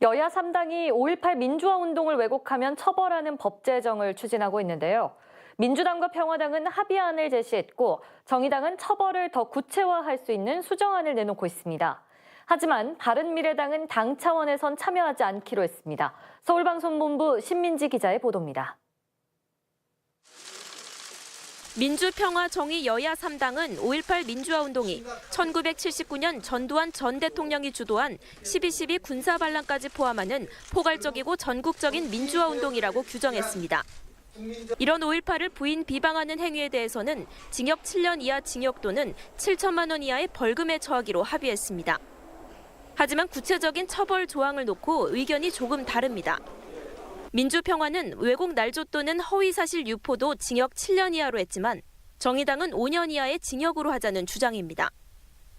여야 3당이 5.18 민주화 운동을 왜곡하면 처벌하는 법 제정을 추진하고 있는데요. 민주당과 평화당은 합의안을 제시했고 정의당은 처벌을 더 구체화할 수 있는 수정안을 내놓고 있습니다. 하지만 바른미래당은 당 차원에선 참여하지 않기로 했습니다. 서울방송본부 신민지 기자의 보도입니다. 민주평화 정의 여야 3당은 5.18 민주화 운동이 1979년 전두환 전 대통령이 주도한 12.12 군사반란까지 포함하는 포괄적이고 전국적인 민주화 운동이라고 규정했습니다. 이런 5.18을 부인 비방하는 행위에 대해서는 징역 7년 이하 징역 또는 7천만 원 이하의 벌금에 처하기로 합의했습니다. 하지만 구체적인 처벌 조항을 놓고 의견이 조금 다릅니다. 민주평화는 왜곡 날조 또는 허위사실 유포도 징역 7년 이하로 했지만 정의당은 5년 이하의 징역으로 하자는 주장입니다.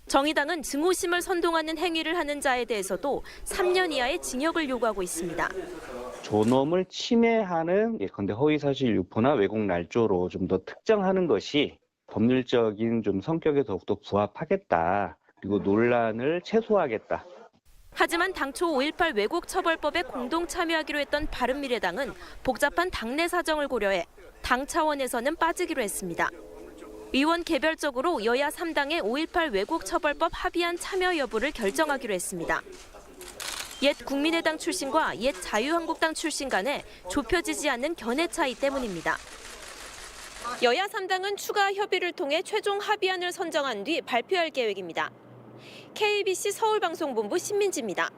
정의당은 증오심을 선동하는 행위를 하는 자에 대해서도 3년 이하의 징역을 요구하고 있습니다. 존엄을 침해하는 예컨대 허위사실 유포나 왜곡 날조로 좀 더 특정하는 것이 법률적인 좀 성격에 더욱더 부합하겠다. 그리고 논란을 최소화하겠다. 하지만 당초 5.18 왜곡 처벌법에 공동 참여하기로 했던 바른미래당은 복잡한 당내 사정을 고려해 당 차원에서는 빠지기로 했습니다. 의원 개별적으로 여야 3당의 5.18 왜곡 처벌법 합의안 참여 여부를 결정하기로 했습니다. 옛 국민의당 출신과 옛 자유한국당 출신 간에 좁혀지지 않는 견해 차이 때문입니다. 여야 3당은 추가 협의를 통해 최종 합의안을 선정한 뒤 발표할 계획입니다. KBC 서울방송본부 신민지입니다.